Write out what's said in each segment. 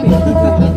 Thank you.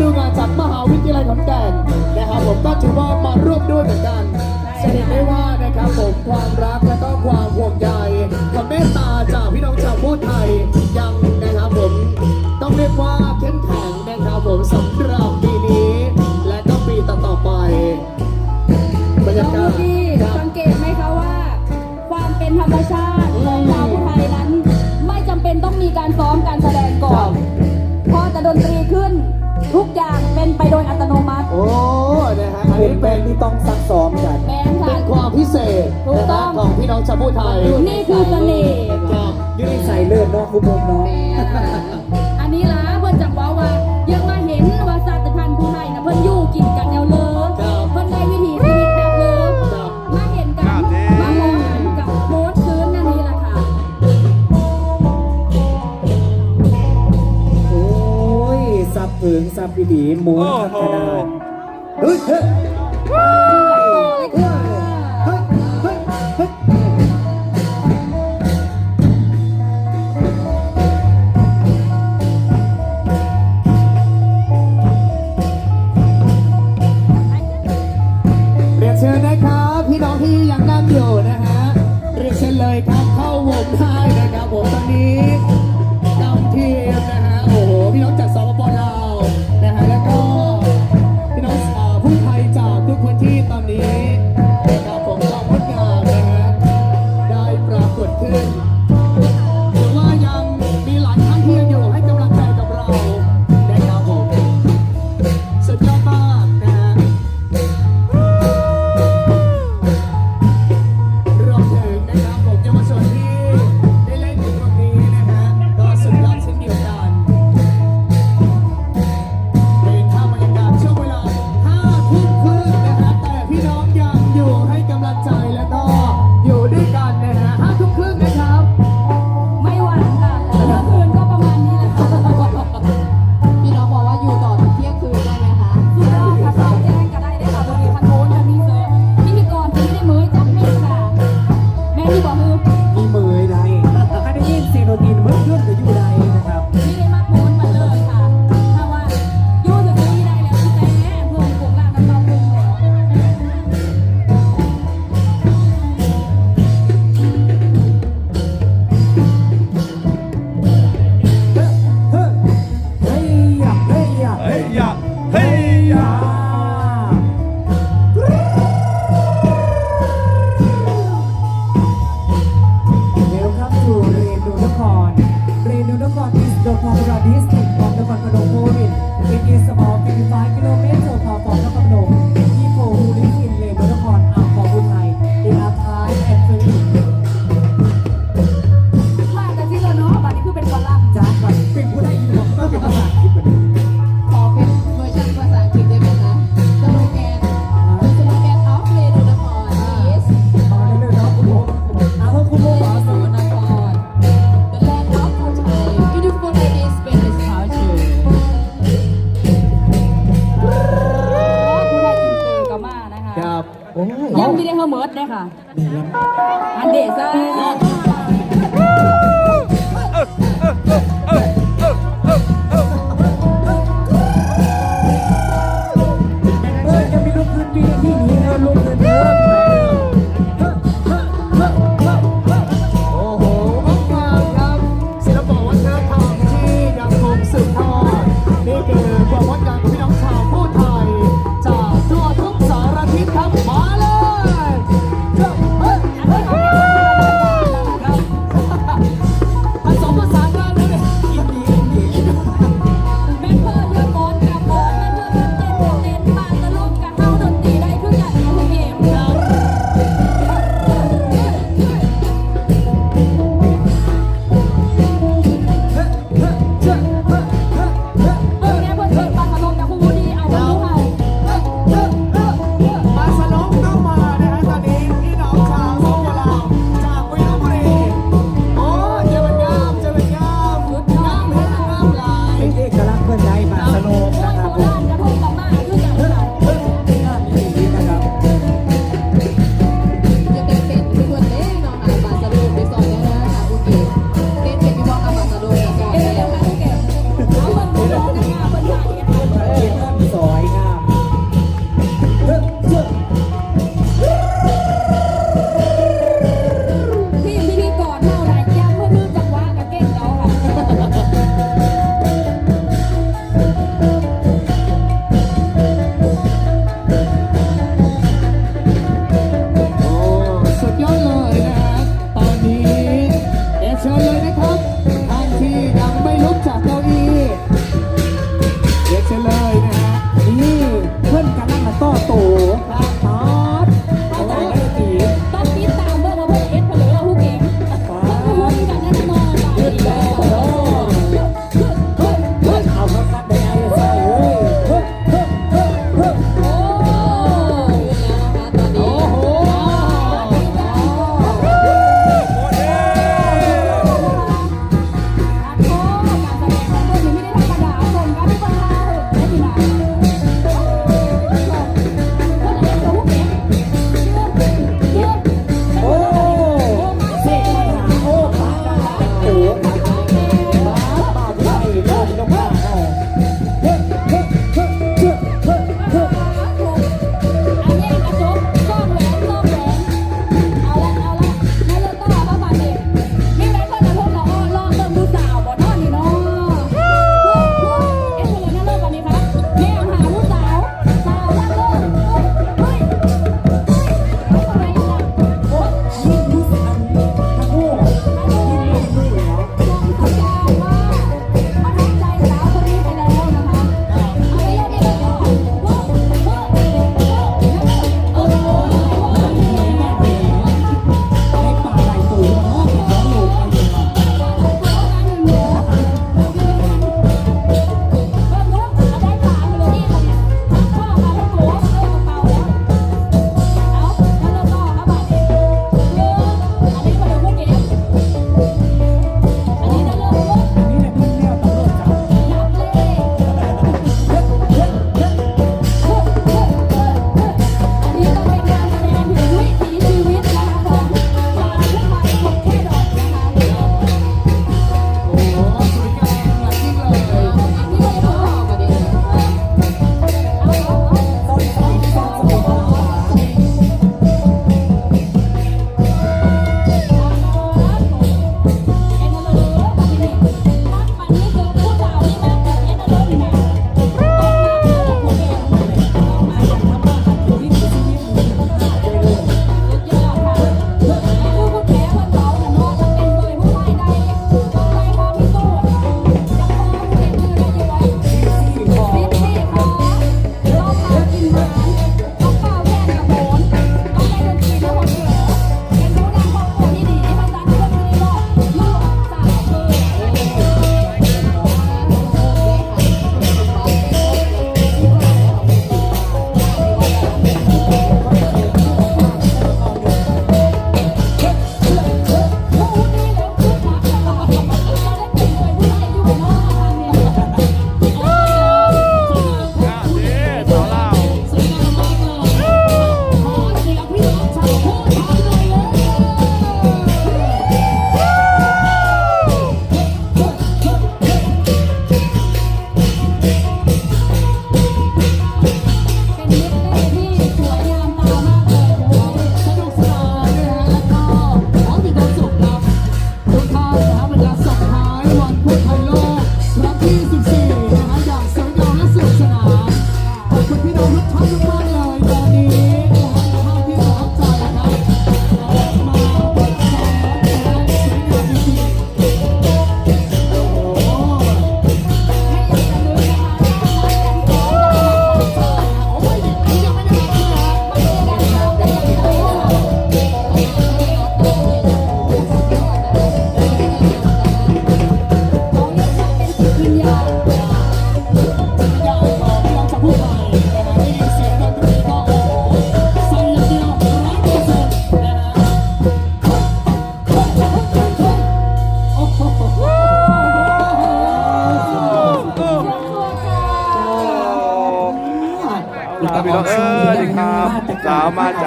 ดูมาจ ผู้ไทยนี่คือเสน่ห์ยุนิส่เลิศเนาะคุณผมเนาะอันนี้ล่ะเพื่นจังหวะว่ายังมาเห็นว่าสัตว์พันธุ์ผู้ไทยนะเพื่อนยู่กินกันแนวเลิศเพื่อนได้วิถีชีวิตแบบเลิศมาเห็นกันมาโมงกันกับโพสคืนนั่นเล่ะค่ะโอ้ยสับถึงสับดีๆหมุน ยังไม่ได้เฮาเมิดเลยค่ะ อันเดซ่า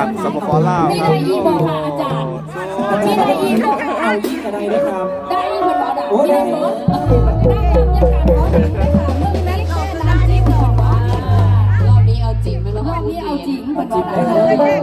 จากสปปลาวมีคอะรับไรอีกบอกค่ะอาจารย์มีอะไรอีกบอกค่ะเอายิ่งกันได้นะครับ ได้อีกคนว่าได้ได้เหรอได้ยังยังการขอถามไปถามเรื่องแม่ขอน้ำจิ้มก่อนว่ารอบนี้เอาจริงไหมล่ะรอบนี้เอาจริงคนว่าได้เอาจริง